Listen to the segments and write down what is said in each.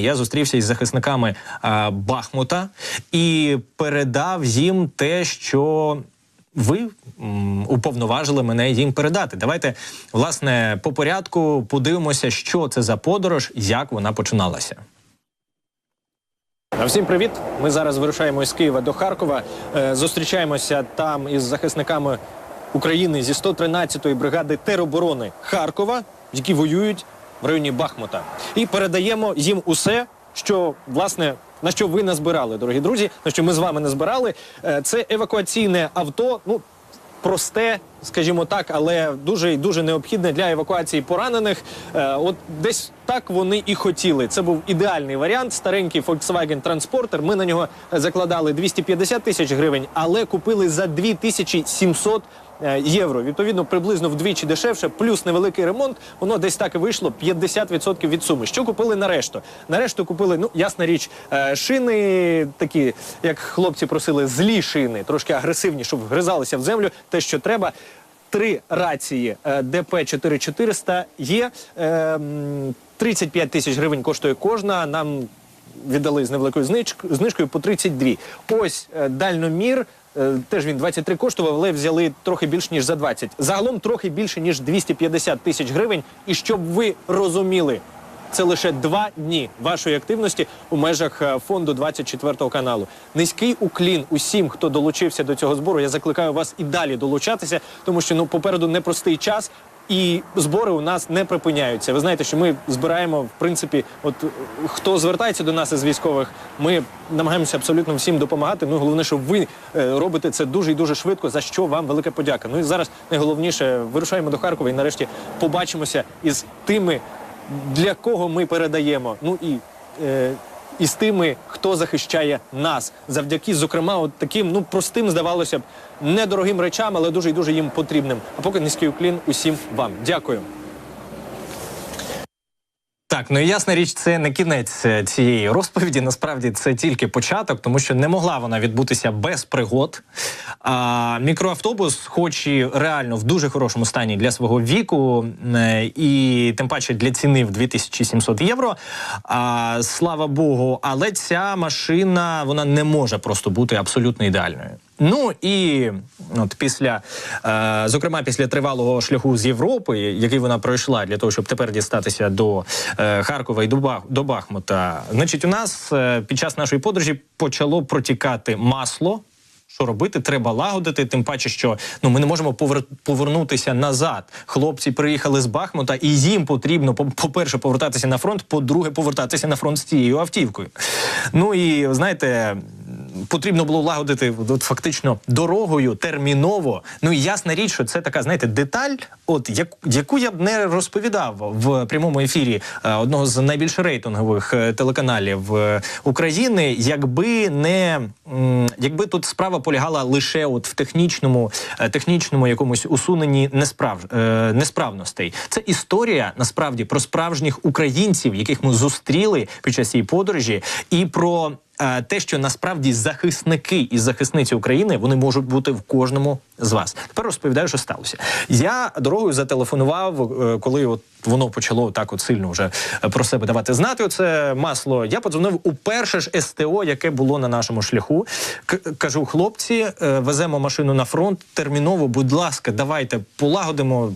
Я зустрівся із захисниками а, Бахмута і передав їм те, що ви м, уповноважили мене їм передати. Давайте власне по порядку подивимося, що це за подорож, як вона починалася. Всім привіт! Ми зараз вирушаємо із Києва до Харкова. Е, Зустрічаємося там із захисниками України зі 113-ї бригади тероборони Харкова, які воюють в районі Бахмута. І передаємо їм усе, що власне. На що ви назбирали, дорогі друзі? На що ми з вами назбирали? Е, Це евакуаційне авто. Ну просте, скажімо так, але дуже і дуже необхідне для евакуації поранених. Е, от десь так вони і хотіли. Це був ідеальний варіант. Старенький Volkswagen Transporter. Ми на нього закладали 250 тисяч гривень, але купили за 2700 е, євро. Відповідно, приблизно вдвічі дешевше, плюс невеликий ремонт. Воно десь так і вийшло 50% від суми. Що купили на решту? На решту купили, ну ясна річ, е, шини такі, як хлопці просили, злі шини, трошки агресивні, щоб вгризалися в землю. Те, що треба. Три рації е, ДП 4400 є. Е, м, 35 тисяч гривень коштує кожна. Нам віддали з невеликою зниж- знижкою по 32. Ось е, дальномір. Е, Теж він 23 коштував, але взяли трохи більш ніж за 20. Загалом трохи більше ніж 250 тисяч гривень. І щоб ви розуміли, це лише два дні вашої активності у межах е, фонду 24 каналу. Низький уклін усім, хто долучився до цього збору. Я закликаю вас і далі долучатися, тому що ну попереду непростий час. І збори у нас не припиняються. Ви знаєте, що ми збираємо в принципі, от е, хто звертається до нас із військових, ми намагаємося абсолютно всім допомагати. Ну головне, що ви е, робите це дуже і дуже швидко. За що вам велика подяка. Ну і зараз найголовніше вирушаємо до Харкова і нарешті побачимося із тими, для кого ми передаємо. Ну і е, і з тими, хто захищає нас, завдяки, зокрема, от таким ну простим, здавалося б, недорогим речам, але дуже і дуже їм потрібним. А поки низький уклін усім вам. Дякую. Так, ну і ясна річ, це не кінець е, цієї розповіді. Насправді це тільки початок, тому що не могла вона відбутися без пригод. А, мікроавтобус, хоч і реально в дуже хорошому стані для свого віку, е, і тим паче для ціни в 2700 євро. А, слава Богу, але ця машина вона не може просто бути абсолютно ідеальною. Ну і от після, е, зокрема, після тривалого шляху з Європи, який вона пройшла для того, щоб тепер дістатися до е, Харкова і до, Бах, до Бахмута, значить, у нас е, під час нашої подорожі почало протікати масло. Що робити? Треба лагодити. Тим паче, що ну ми не можемо повер... повернутися назад. Хлопці приїхали з Бахмута, і їм потрібно по- по-перше повертатися на фронт, по-друге, повертатися на фронт з цією автівкою. Ну і знаєте, потрібно було лагодити от, фактично дорогою терміново. Ну і ясна річ, що це така, знаєте, деталь, от як, яку я б не розповідав в прямому ефірі е, одного з найбільш рейтингових е, телеканалів е, України, якби не м, якби тут справа полягала лише от в технічному, е, технічному якомусь усуненні несправ, е, несправностей. Це історія насправді про справжніх українців, яких ми зустріли під час цієї подорожі, і про те, що насправді захисники і захисниці України вони можуть бути в кожному з вас. Тепер розповідаю, що сталося. Я дорогою зателефонував, е, коли от воно почало так от сильно вже е, про себе давати знати. Оце масло. Я подзвонив у перше ж СТО, яке було на нашому шляху. Кажу, хлопці, е, веземо машину на фронт. Терміново, будь ласка, давайте полагодимо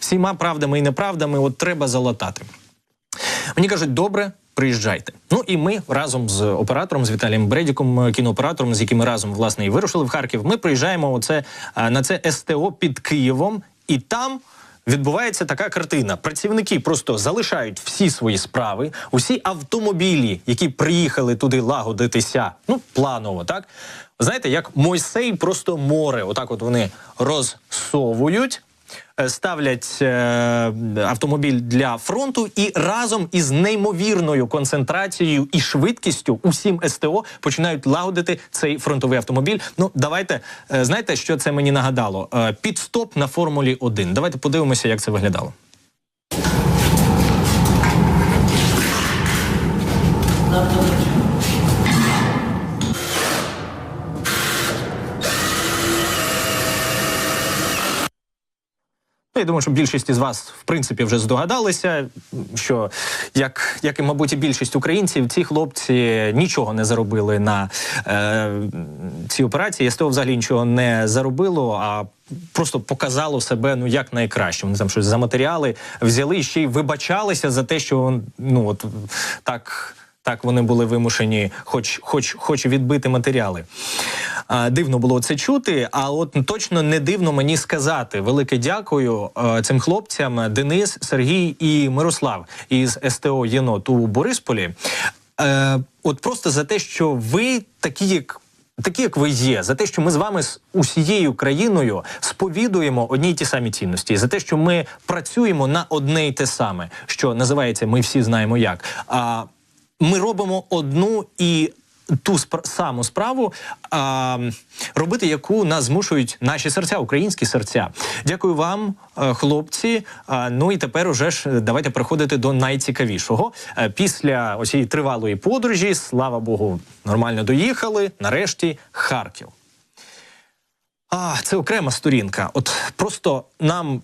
всіма правдами і неправдами. От треба залатати. Мені кажуть, добре. Приїжджайте. Ну і ми разом з оператором з Віталієм Бредіком, е, кінооператором, з яким ми разом власне і вирушили в Харків. Ми приїжджаємо оце е, на це СТО під Києвом, і там. Відбувається така картина. Працівники просто залишають всі свої справи, усі автомобілі, які приїхали туди лагодитися, ну планово, так знаєте, як Мойсей, просто море. Отак, от вони розсовують ставлять е, автомобіль для фронту і разом із неймовірною концентрацією і швидкістю усім СТО починають лагодити цей фронтовий автомобіль. Ну давайте е, знаєте, що це мені нагадало? Е, підстоп на Формулі 1. Давайте подивимося, як це виглядало. Ну, я думаю, що більшість із вас, в принципі, вже здогадалися, що як, як і, мабуть, і більшість українців, ці хлопці нічого не заробили на е, цій операції. СТО взагалі нічого не заробило, а просто показало себе ну як найкраще. Вони там щось за матеріали взяли ще й вибачалися за те, що ну от так. Так, вони були вимушені, хоч, хоч, хоч відбити матеріали. А, дивно було це чути. А от точно не дивно мені сказати велике дякую а, цим хлопцям Денис, Сергій і Мирослав із СТО Єнот у Борисполі. Е, от просто за те, що ви такі, як. Такі, як ви є, за те, що ми з вами з усією країною сповідуємо одні й ті самі цінності, за те, що ми працюємо на одне й те саме, що називається Ми всі знаємо як. А ми робимо одну і ту спр- саму справу, а, робити, яку нас змушують наші серця, українські серця. Дякую вам, е, хлопці. А, ну і тепер уже ж е, давайте переходити до найцікавішого. Е, Після ось цієї тривалої подорожі, слава Богу, нормально доїхали. Нарешті Харків. А, це окрема сторінка. От просто нам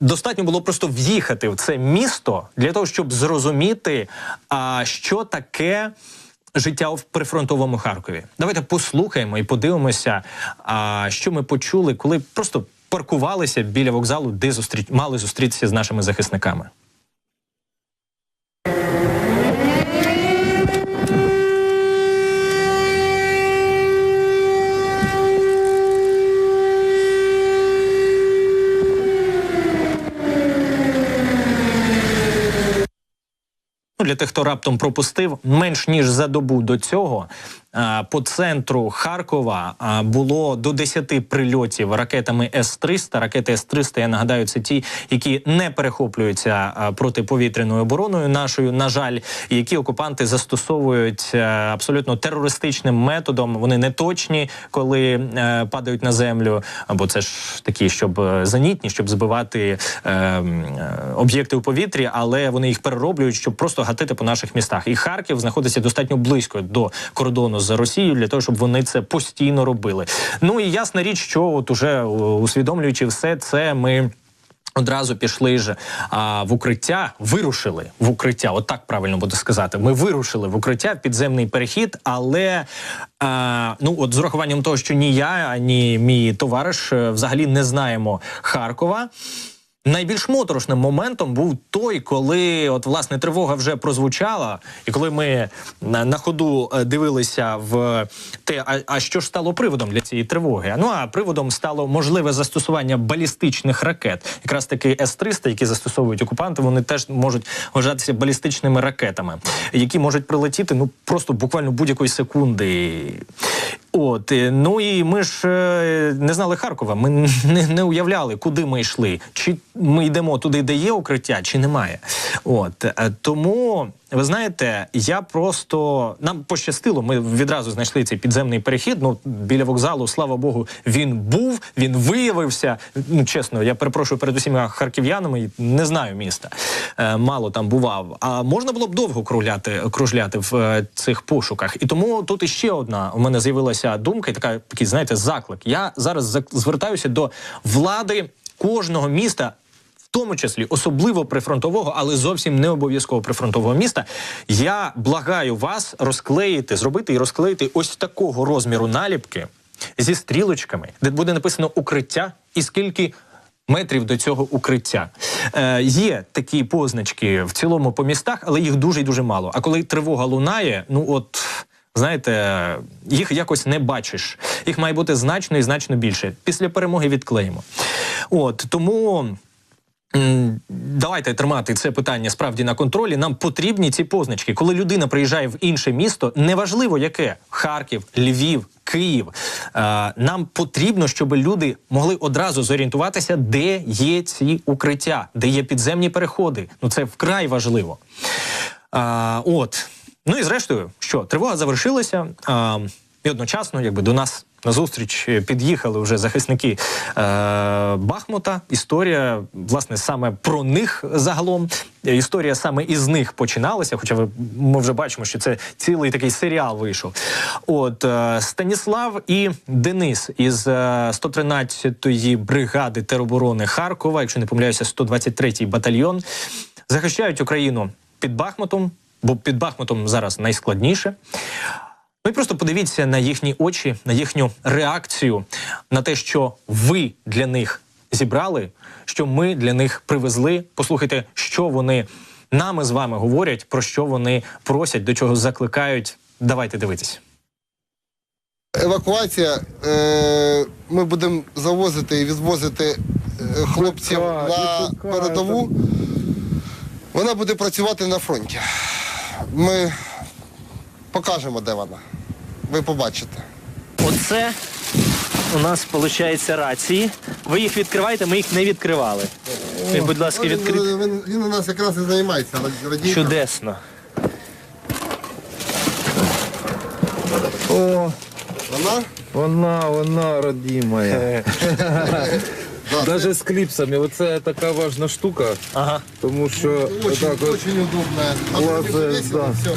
Достатньо було просто в'їхати в це місто для того, щоб зрозуміти, а, що таке життя в прифронтовому Харкові. Давайте послухаємо і подивимося, а, що ми почули, коли просто паркувалися біля вокзалу, де зустріч мали зустрітися з нашими захисниками. Для тих, хто раптом пропустив, менш ніж за добу до цього по центру Харкова було до 10 прильотів ракетами С-300. Ракети С-300, я нагадаю, це ті, які не перехоплюються протиповітряною обороною нашою, на жаль, які окупанти застосовують абсолютно терористичним методом. Вони не точні, коли е, падають на землю, або це ж такі, щоб е, зенітні, щоб збивати е, е, об'єкти у повітрі, але вони їх перероблюють, щоб просто гатити по наших містах. І Харків знаходиться достатньо близько до кордону з Росією для того, щоб вони це постійно робили. Ну і ясна річ, що от уже усвідомлюючи все це, ми. Одразу пішли ж а, в укриття, вирушили в укриття. От так правильно буде сказати. Ми вирушили в укриття в підземний перехід, але а, ну от з урахуванням того, що ні я, ані мій товариш е, взагалі не знаємо Харкова. Найбільш моторошним моментом був той, коли от власне тривога вже прозвучала, і коли ми на, на ходу е, дивилися в те, а, а що ж стало приводом для цієї тривоги? Ну а приводом стало можливе застосування балістичних ракет, якраз таки С-300, які застосовують окупанти, вони теж можуть вважатися балістичними ракетами, які можуть прилетіти ну просто буквально будь-якої секунди. От е, ну і ми ж е, не знали Харкова. Ми не, не уявляли, куди ми йшли. Чи ми йдемо туди, де є укриття, чи немає. От е, тому ви знаєте, я просто нам пощастило. Ми відразу знайшли цей підземний перехід. Ну біля вокзалу, слава Богу, він був, він виявився. Ну чесно, я перепрошую перед усіма харків'янами. Не знаю міста. Мало там бував. А можна було б довго кружляти, кружляти в цих пошуках. І тому тут іще одна у мене з'явилася думка, і така такий, знаєте, заклик. Я зараз звертаюся до влади кожного міста. В тому числі особливо прифронтового, але зовсім не обов'язково прифронтового міста. Я благаю вас розклеїти, зробити і розклеїти ось такого розміру наліпки зі стрілочками, де буде написано укриття і скільки. Метрів до цього укриття е, є такі позначки в цілому по містах, але їх дуже і дуже мало. А коли тривога лунає, ну от знаєте, їх якось не бачиш. Їх має бути значно і значно більше. Після перемоги відклеїмо. От тому. Давайте тримати це питання справді на контролі. Нам потрібні ці позначки. Коли людина приїжджає в інше місто, неважливо яке Харків, Львів, Київ. Е, нам потрібно, щоб люди могли одразу зорієнтуватися, де є ці укриття, де є підземні переходи. Ну це вкрай важливо. От. Ну і зрештою, що тривога завершилася. А, і одночасно, якби до нас на зустріч е, під'їхали вже захисники е, Бахмута. Історія, власне, саме про них загалом. Е, Історія саме із них починалася. Хоча ви ми вже бачимо, що це цілий такий серіал вийшов. От е, Станіслав і Денис із е, 113-ї бригади тероборони Харкова, якщо не помиляюся, 123-й батальйон, захищають Україну під Бахмутом, бо під Бахмутом зараз найскладніше. Ну і просто подивіться на їхні очі, на їхню реакцію на те, що ви для них зібрали, що ми для них привезли. Послухайте, що вони нами з вами говорять, про що вони просять, до чого закликають. Давайте дивитись. Евакуація. Е, ми будемо завозити і відвозити е, хлопців на передову. Вона буде працювати на фронті. Ми покажемо, де вона. Ви побачите. Оце у нас виходить рації. Ви їх відкриваєте, ми їх не відкривали. Ви, будь ласка, Він, відкрити. він, він у нас якраз і займається радіатором. Чудесно. О, Вона? вона, вона родимая. Да, Даже з кліпсами. Оце така важна штука, Ага. тому що Очень, так от очень удобная. А Класс, потім да. все.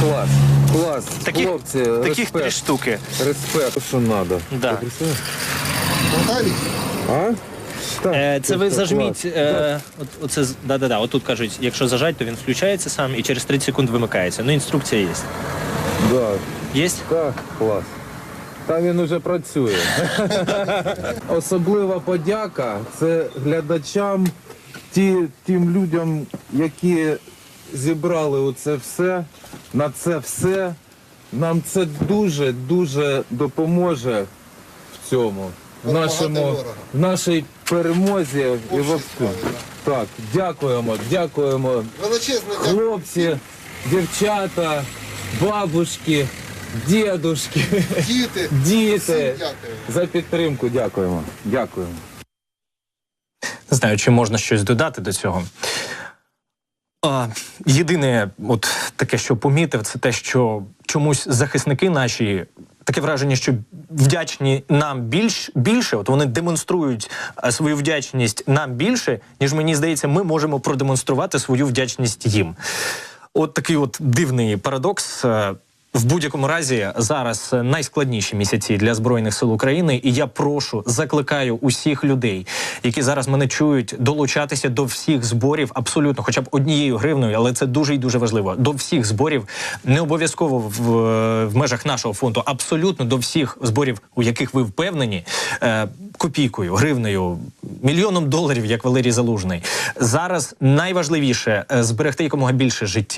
клас. Клас. Таких, Хлопці, таких три респект. штуки. Респект, що треба. Да. А? Так, Е, це ви клас. зажміть. Е, от, оце, з- да-да-да, отут кажуть, якщо зажать, то він включається сам і через 30 секунд вимикається. Ну, інструкція є. Да. Є? Так, клас. Та він уже працює. Особлива подяка це глядачам, ті, тим людям, які зібрали оце все, на це все. Нам це дуже дуже допоможе в цьому. В, нашому, в нашій перемозі і всьому. Так, дякуємо, дякуємо. величезне дякую. Хлопці, дівчата, бабушки, дідушки, Діти. діти. Всім дякую. За підтримку дякуємо. Дякуємо. Не знаю, чи можна щось додати до цього. А, єдине, от таке, що помітив, це те, що чомусь захисники наші. Таке враження, що вдячні нам більш, більше, от вони демонструють е, свою вдячність нам більше, ніж мені здається, ми можемо продемонструвати свою вдячність їм. От такий от дивний парадокс. В будь-якому разі зараз найскладніші місяці для збройних сил України, і я прошу, закликаю усіх людей, які зараз мене чують, долучатися до всіх зборів, абсолютно, хоча б однією гривною, але це дуже і дуже важливо. До всіх зборів, не обов'язково в, в межах нашого фонду, абсолютно до всіх зборів, у яких ви впевнені, е, копійкою, гривнею, мільйоном доларів, як Валерій Залужний. Зараз найважливіше е, зберегти якомога більше життів.